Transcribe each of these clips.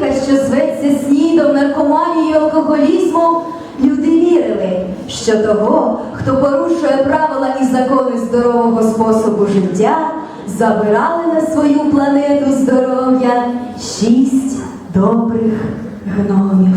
ліка, що зветься снідом, наркоманію, алкоголізму, люди вірили, що того, хто порушує правила і закони здорового способу життя, забирали на свою планету здоров'я шість добрих гномів.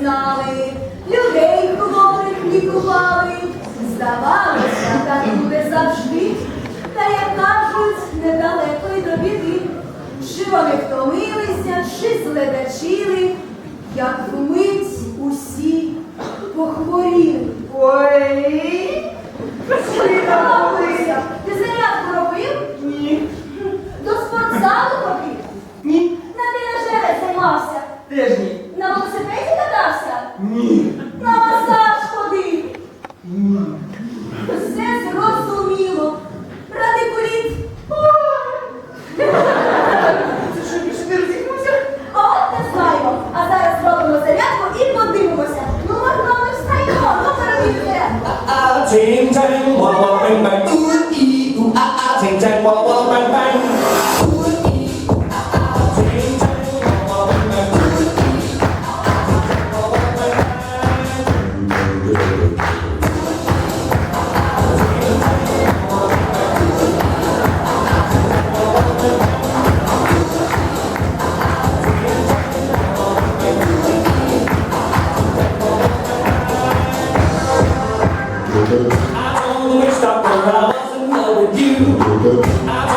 знали, людей хворих лікували, здавалося, так буде завжди, та як кажуть, недалеко й до біди. Чи вони втомилися, чи зледачили, як вмить усі похворіли. Ой, ти อาเจงแจงวาวแบงแบงอืออีอูอาอาเจงแจงวาวแบงแบง I wasn't loving you.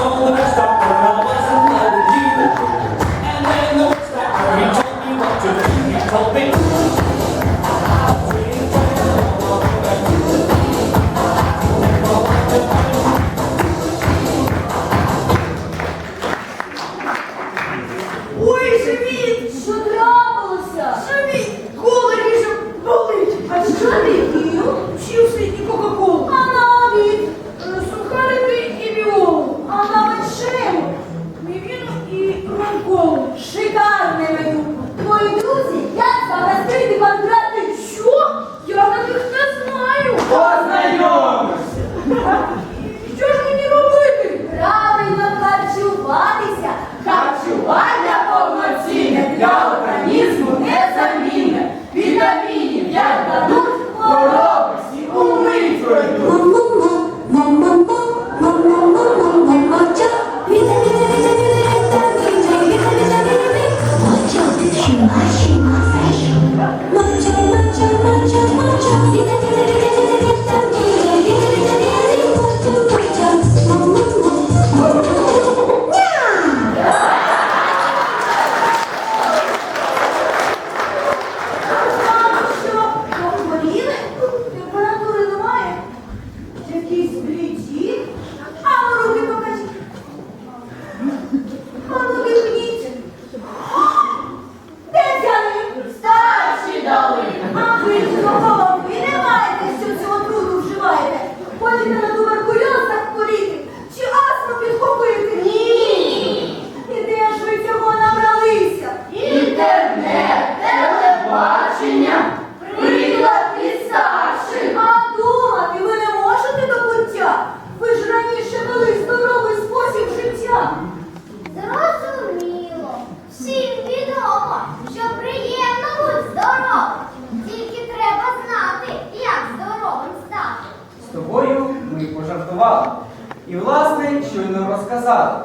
Щойно розказали.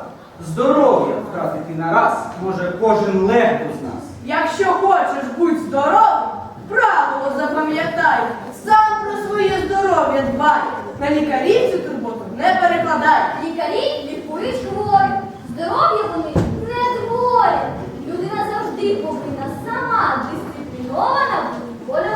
Здоров'я втратити нараз може кожен легко з нас. Якщо хочеш будь здоровим, правило запам'ятай, сам про своє здоров'я дбай. На лікарів цю турботу не перекладай. Лікарі лікують хворих, здоров'я вони не творять. Людина завжди повинна сама дисциплінована бути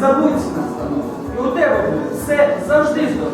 забудь нас, настанови. І у тебе буде все завжди здорово.